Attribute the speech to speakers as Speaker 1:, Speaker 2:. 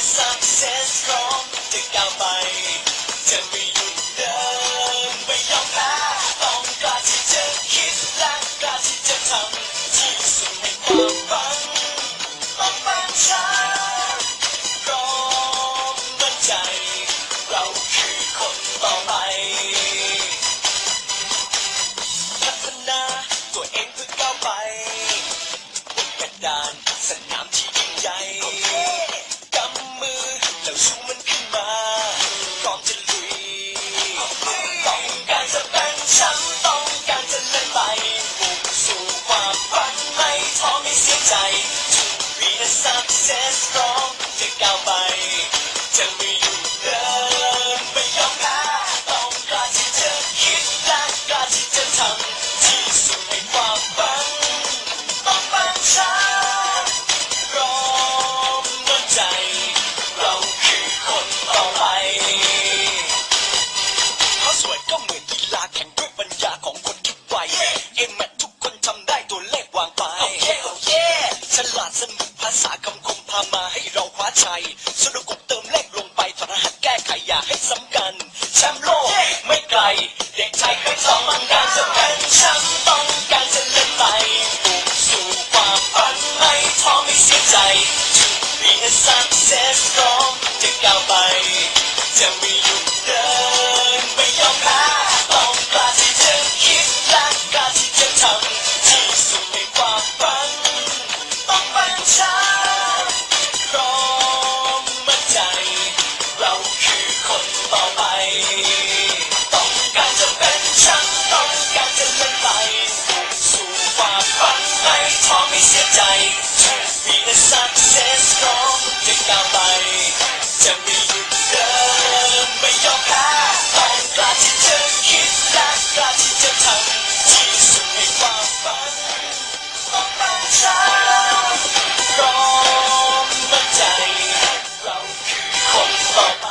Speaker 1: success พรอมจะก้าวไป จะไม่หยุดเดินไม่ยอมแพ้ต้องกล้ที่จะคิดและกล้ที่จะทำที่สุดในควฟังเป็นฉันพรอมมั่นใจ เราคือคนต่อไป พัฒนาตัวเองเพื่อก้าวไปกระดานสนามที่ยิ่งใหญ่ success strong จะก้าวไป จะไม่หยุดเดินไม่ยอมแพ้ต้องกล้ที่จะคิดและกล้าที่จะทำที่สุดในความฝันต้องบังชาพรอมด้วใจ เราคือคนต่อไปเพาสวยก็เหมือนกีฬาแข่งด้วยปัญญาของคนคิดไวเอ็มแทุกคนทำได้ตัวเลขวางไปโอเคโอเคฉลาดสนุามมาให้เราคว้าชัย สนุกกบเติมเลขลงไปถอดรหัสแก้ไขอย่าให้ซ้ำกัน แชมป์โลกไม่ไกล เด็กไทยเคยสองต้องการจะเป็นแชมป์ต้องการจะเล่นไปบุกสู่ความฝันไม่ท้อไม่เสียใจ To be a success พร้อมจะก้าวไป จะไม่หยุดเดินไม่ยอมแพ้ต้องกล้าที่จะคิดและกล้าที่จะทำที่สุดในความฝัน ต้องเป็นแช สียใจ มีแต่ success พร้อมจะก้าวไป จะไม่หยุดเดินไม่ยอมแพ้ต้องกล้าที่จะคิดและกล้าที่จะทำที่สุดในความฝันต้องตั้งใจพร้อมใจ เราคือคนต่อไป